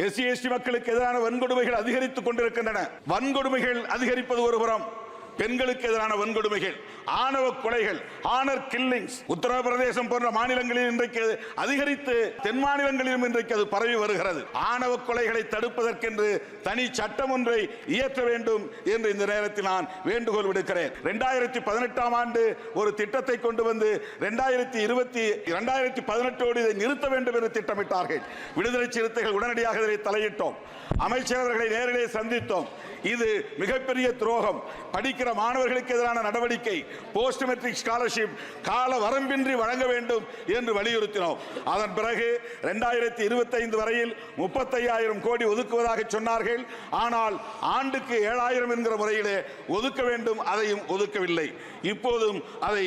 SC ST மக்களுக்கு எதிரான வன்கொடுமைகள் அதிகரித்துக் கொண்டிருக்கின்றன. வன்கொடுமைகள் அதிகரிப்பது ஒருபுறம் பெண்களுக்கு எதிரான வன்கொடுமைகள் ஆணவ கொலைகள் ஆனர் கில்லிங்ஸ் உத்தரப்பிரதேசம் போன்ற மாநிலங்களில் இன்றைக்கு அதிகரித்து தென் மாநிலங்களிலும் இன்றைக்கு அது பரவி வருகிறது. ஆணவ கொலைகளை தடுப்பதற்கென்று தனி சட்டம் ஒன்றை இயற்ற வேண்டும் என்று இந்த நேரத்தில் நான் வேண்டுகோள் விடுக்கிறேன். ரெண்டாயிரத்தி பதினெட்டாம் ஆண்டு ஒரு திட்டத்தை கொண்டு வந்து ரெண்டாயிரத்தி இருபத்தி ரெண்டாயிரத்தி பதினெட்டோடு இதை நிறுத்த வேண்டும் என்று திட்டமிட்டார்கள். விடுதலை சிறுத்தைகள் உடனடியாக இதை தலையிட்டோம். அமைச்சரவர்களை நேரிலே சந்தித்தோம். இது மிகப்பெரிய துரோகம். படிக்க படிக்கிற மாணவர்களுக்கு எதிரான நடவடிக்கை போஸ்ட் மெட்ரிக் ஸ்காலர்ஷிப் கால வரம்பின்றி வழங்க வேண்டும் என்று வலியுறுத்தினோம். அதன் பிறகு ரெண்டாயிரத்தி இருபத்தைந்து வரையில் முப்பத்தையாயிரம் கோடி ஒதுக்குவதாக சொன்னார்கள். ஆனால் ஆண்டுக்கு ஏழாயிரம் என்கிற முறையிலே ஒதுக்க வேண்டும் அதையும் ஒதுக்கவில்லை. இப்போதும் அதை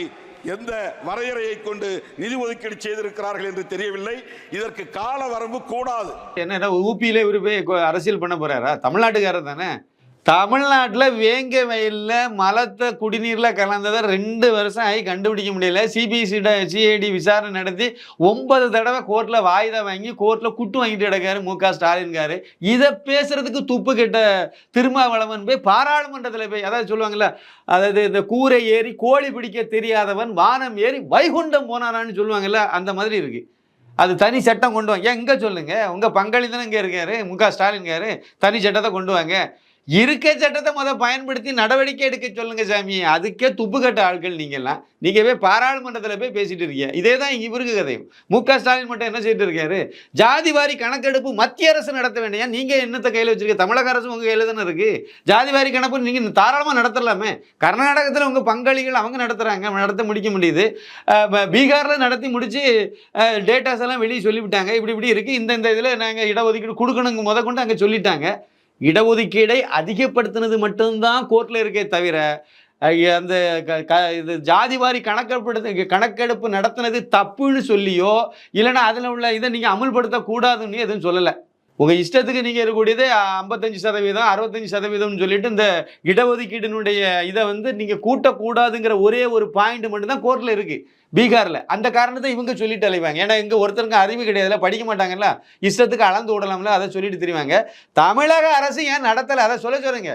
எந்த வரையறையை கொண்டு நிதி ஒதுக்கீடு செய்திருக்கிறார்கள் என்று தெரியவில்லை. இதற்கு கால வரம்பு கூடாது. என்ன ஊபியில இவரு போய் அரசியல் பண்ண போறாரா? தமிழ்நாட்டுக்காரர் தானே? தமிழ்நாட்டில் வேங்க வயலில் மலத்தை குடிநீரில் கலந்ததை ரெண்டு வருஷம் ஆகி கண்டுபிடிக்க முடியல. சிபிசிட சிஐடி விசாரணை நடத்தி ஒன்பது தடவை கோர்ட்டில் வாய்தா வாங்கி கோர்ட்டில் குட்டு வாங்கிட்டு கிடக்காரு மு க ஸ்டாலின்காரு. இதை பேசுகிறதுக்கு துப்பு கெட்ட திருமாவளவன் போய் பாராளுமன்றத்தில் போய் அதாவது சொல்லுவாங்கல்ல அதாவது இந்த கூரை ஏறி கோழி பிடிக்க தெரியாதவன் வானம் ஏறி வைகுண்டம் போனானான்னு சொல்லுவாங்கள்ல அந்த மாதிரி இருக்குது அது தனி சட்டம் கொண்டு வாங்க. எங்கே சொல்லுங்கள் உங்கள் பங்காளி தானே இங்க இருக்காரு மு க ஸ்டாலின்காரு. தனி சட்டத்தை கொண்டு வாங்க. இருக்க சட்டத்தை முத பயன்படுத்தி நடவடிக்கை எடுக்க சொல்லுங்க சாமி. அதுக்கே துப்பு கட்ட ஆட்கள் நீங்கெல்லாம். நீங்க போய் பாராளுமன்றத்தில் போய் பேசிட்டு இருக்கீங்க. இதே தான் இவருக்கு கதையும். மு க ஸ்டாலின் மட்டும் என்ன செய்துட்டு இருக்காரு? ஜாதி வாரி கணக்கெடுப்பு மத்திய அரசு நடத்த வேண்டிய? நீங்க என்னத்தை கையில் வச்சிருக்க தமிழக அரசு உங்க கையில் தானே இருக்கு? ஜாதி வாரி கணக்கு நீங்க தாராளமாக நடத்தலாமே. கர்நாடகத்தில் உங்க பங்காளிகள் அவங்க நடத்துறாங்க. நடத்த முடிக்க முடியுது. பீகாரில் நடத்தி முடிச்சு டேட்டாஸ் எல்லாம் வெளியே சொல்லிவிட்டாங்க. இப்படி இப்படி இருக்கு. இந்த இந்த இதில் நாங்கள் இடஒதுக்கீடு கொடுக்கணுங்க. முத கொண்டு அங்கே சொல்லிட்டாங்க. இடஒதுக்கீடை அதிகப்படுத்தினது மட்டும்தான் கோர்ட்டில் இருக்கே தவிர அந்த க- க- இது ஜாதி வாரி கணக்கெடுப்பு கணக்கெடுப்பு நடத்தினது தப்புன்னு சொல்லியோ இல்லைன்னா அதில் உள்ள இதை நீங்கள் அமுல்படுத்தக்கூடாதுன்னு எதுவும் சொல்லலை. உங்கள் இஷ்டத்துக்கு நீங்கள் இருக்கக்கூடியது ஐம்பத்தஞ்சு சதவீதம் அறுபத்தஞ்சு சதவீதம்னு சொல்லிட்டு இந்த இடஒதுக்கீட்டினுடைய இதை வந்து நீங்கள் கூட்டக்கூடாதுங்கிற ஒரே ஒரு பாயிண்ட் மட்டும்தான் கோர்ட்டில் இருக்குது பீகாரில். அந்த காரணத்தை இவங்க சொல்லிட்டு அலைவாங்க. ஏன்னா இங்கே ஒருத்தருங்க அறிவு கிடையாதுல படிக்க மாட்டாங்கல்ல. இஷ்டத்துக்கு அளந்து விடலாம்ல. அதை சொல்லிட்டு தெரிவாங்க. தமிழக அரசு ஏன் நடத்தலை? அதை சொல்ல சொல்லுங்க.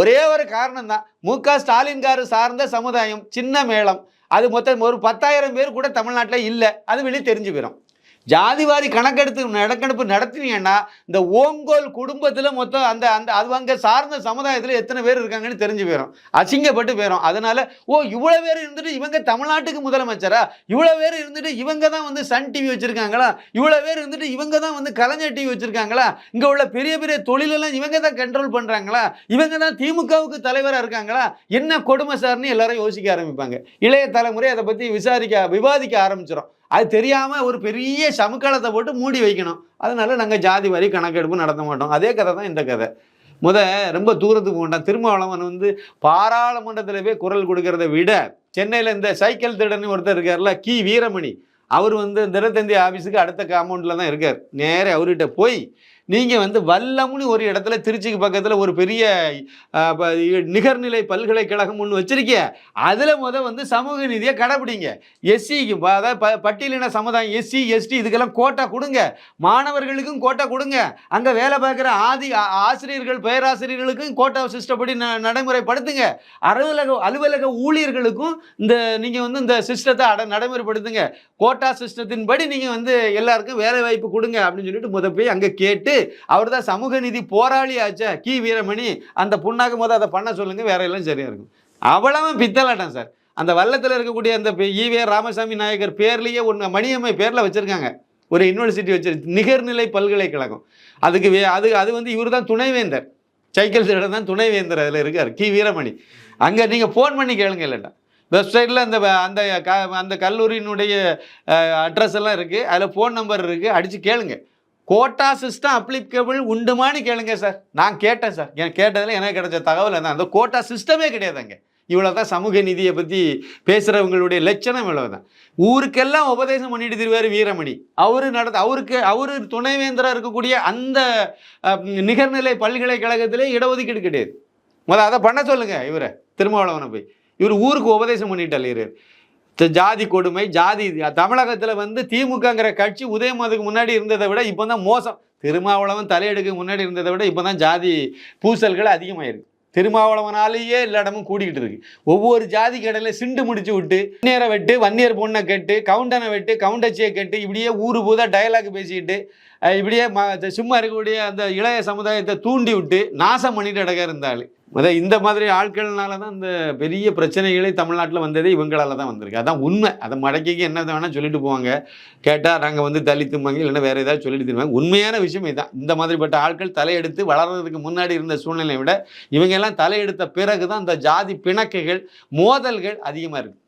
ஒரே ஒரு காரணம் தான் மு க ஸ்டாலின்காரு சார்ந்த சமுதாயம் சின்ன மேளம். அது மொத்தம் ஒரு பத்தாயிரம் பேர் கூட தமிழ்நாட்டில் இல்லை. அது வெளியே தெரிஞ்சு போயிடும் ஜாதிவாரி கணக்கெடுத்து நடக்கெடுப்பு நடத்தினீங்கன்னா இந்த ஓங்கோல் குடும்பத்தில் மொத்தம் அந்த அந்த அது அங்கே சார்ந்த சமுதாயத்தில் எத்தனை பேர் இருக்காங்கன்னு தெரிஞ்சு போயிடும் அசிங்கப்பட்டு போயிடும் அதனால ஓ இவ்வளோ பேர் இருந்துட்டு இவங்க தமிழ்நாட்டுக்கு முதலமைச்சரா? இவ்வளோ பேர் இருந்துட்டு இவங்க தான் வந்து சன் டிவி வச்சுருக்காங்களா? இவ்வளோ பேர் இருந்துட்டு இவங்க தான் வந்து கலைஞர் டிவி வச்சுருக்காங்களா? இங்கே உள்ள பெரிய பெரிய தொழிலெல்லாம் இவங்க தான் கண்ட்ரோல் பண்ணுறாங்களா இவங்க தான் திமுகவுக்கு தலைவராக இருக்காங்களா? என்ன கொடுமை சார்னு எல்லாரும் யோசிக்க ஆரம்பிப்பாங்க. இளைய தலைமுறை அதை பற்றி விசாரிக்க விவாதிக்க ஆரம்பிச்சிடும் அது தெரியாமல் ஒரு பெரிய சமுக்காலத்தை போட்டு மூடி வைக்கணும். அதனால நாங்கள் ஜாதி வரி கணக்கெடுப்பு நடத்த மாட்டோம். அதே கதை தான் இந்த கதை. முத ரொம்ப தூரத்துக்கு போண்டான் திருமாவளவன் வந்து பாராளுமன்றத்தில் போய் குரல் கொடுக்கறத விட சென்னையில் இந்த சைக்கிள் திருடன்னு ஒருத்தர் இருக்கார்ல கி. வீரமணி. அவர் வந்து தினத்தந்தி ஆஃபீஸுக்கு அடுத்த காம்பவுண்டில் தான் இருக்கார். நேரே அவர்கிட்ட போய் நீங்கள் வந்து வல்லம்னு ஒரு இடத்துல திருச்சிக்கு பக்கத்தில் ஒரு பெரிய ப- நிகர்நிலை பல்கலைக்கழகம் ஒன்று வச்சிருக்கிய. அதில் முத வந்து சமூக நீதியை கடைப்பிடிங்க எஸ்சிக்கு அதாவது ப பட்டியலின சமுதாயம் எஸ்சி எஸ்டி இதுக்கெல்லாம் கோட்டா கொடுங்க. மாணவர்களுக்கும் கோட்டா கொடுங்க. அங்கே வேலை பார்க்குற ஆதி ஆ- ஆசிரியர்கள் பேராசிரியர்களுக்கும் கோட்டா சிஸ்டப்படி ந நடைமுறைப்படுத்துங்க. அலுவலக அலுவலக ஊழியர்களுக்கும் இந்த நீங்கள் வந்து இந்த சிஸ்டத்தை அட நடைமுறைப்படுத்துங்க. கோட்டா சிஸ்டத்தின் படி நீங்கள் வந்து எல்லாருக்கும் வேலை வாய்ப்பு கொடுங்க அப்படின்னு சொல்லிட்டு முத போய் அங்கே கேட்டு அவர் தான் சமூக நீதி போராளி ஆச்சே கி. வீரமணி. அந்த புண்ணாக்கு போது அதை பண்ண சொல்லுங்க வேற எல்லாம் சரியாக இருக்கும். அவ்வளவு பித்தலாட்டம் சார். அந்த வல்லத்தில் இருக்கக்கூடிய அந்த ஈவே ராமசாமி நாயகர் பேர்லேயே ஒன்று மணியம்மை பேரில் வச்சுருக்காங்க. ஒரு யூனிவர்சிட்டி வச்சு நிகர்நிலை பல்கலைக்கழகம். அதுக்கு வே அது அது வந்து இவர் தான் துணைவேந்தர். சைக்கிள் திருடன் தான் துணைவேந்தர் அதில் இருக்கார் கி. வீரமணி. அங்கே நீங்கள் ஃபோன் பண்ணி கேளுங்க இல்லைட்டா வெப்சைட்டில் அந்த அந்த க அந்த கல்லூரியினுடைய அட்ரஸ் எல்லாம் இருக்குது அதில் ஃபோன் நம்பர் இருக்குது அடித்து கேளுங்க. கோட்டா சிஸ்டம் அப்ளிகபிள் உண்டுமான்னு கேளுங்க சார் நான் கேட்டேன் சார் எனக்கு கேட்டதில் எனக்கு கிடைச்ச தகவல் என்ன? அந்த கோட்டா சிஸ்டமே கிடையாதுங்க. இவ்வளோ தான் சமூக நிதியை பற்றி பேசுகிறவங்களுடைய லட்சணம் இவ்வளோ தான் ஊருக்கெல்லாம் உபதேசம் பண்ணிட்டு திருவார் வீரமணி. அவரு நடந்த அவருக்கு அவர் துணைவேந்தராக இருக்கக்கூடிய அந்த நிகர்நிலை பல்கலைக்கழகத்திலே இடஒதுக்கீடு கிடையாது. முதல்ல அதை பண்ண சொல்லுங்கள் இவரை. திருமாவளவனை போய். இவர் ஊருக்கு உபதேசம் பண்ணிட்டு அலையிறாரு. ஜாதி கொடுமை ஜாதி தமிழகத்தில் வந்து திமுகங்கிற கட்சி உதயமாதுக்கு முன்னாடி இருந்ததை விட இப்போ தான் மோசம். திருமாவளவன் தலையெடுக்க முன்னாடி இருந்ததை விட இப்போ தான் ஜாதி பூசல்கள் அதிகமாயிருக்கு. திருமாவளவனாலேயே எல்லா இடமும் கூடிக்கிட்டு இருக்கு. ஒவ்வொரு ஜாதி கடையில் சிண்டு முடிச்சு விட்டு வன்னியரை வெட்டு வன்னியர் பொண்ணை கெட்டு கவுண்டனை வெட்டு கவுண்டச்சியை கெட்டு இப்படியே ஊரு பூதா டயலாக் பேசிக்கிட்டு இப்படியே ம சும்மா இருக்கக்கூடிய அந்த இளைய சமுதாயத்தை தூண்டி விட்டு நாசம் பண்ணிட்டு இடக்க இருந்தாள் அதான் இந்த மாதிரி ஆட்கள்னால தான் இந்த பெரிய பிரச்சனைகளே தமிழ்நாட்டில் வந்ததே இவங்களால தான் வந்திருக்கு. அதான் உண்மை. அதை மடக்கிக்கு என்ன வேணால் சொல்லிட்டு போவாங்க. கேட்டால் நாங்கள் வந்து தலித்துமாங்க இல்லைன்னா வேறு ஏதாவது சொல்லிட்டு திரும்பாங்க உண்மையான விஷயம் இதுதான் இந்த மாதிரிப்பட்ட ஆட்கள் தலையெடுத்து வளர்றதுக்கு முன்னாடி இருந்த சூழ்நிலையை விட இவங்கெல்லாம் தலையெடுத்த பிறகு தான் இந்த ஜாதி பிணக்குகள் மோதல்கள் அதிகமாக இருக்குது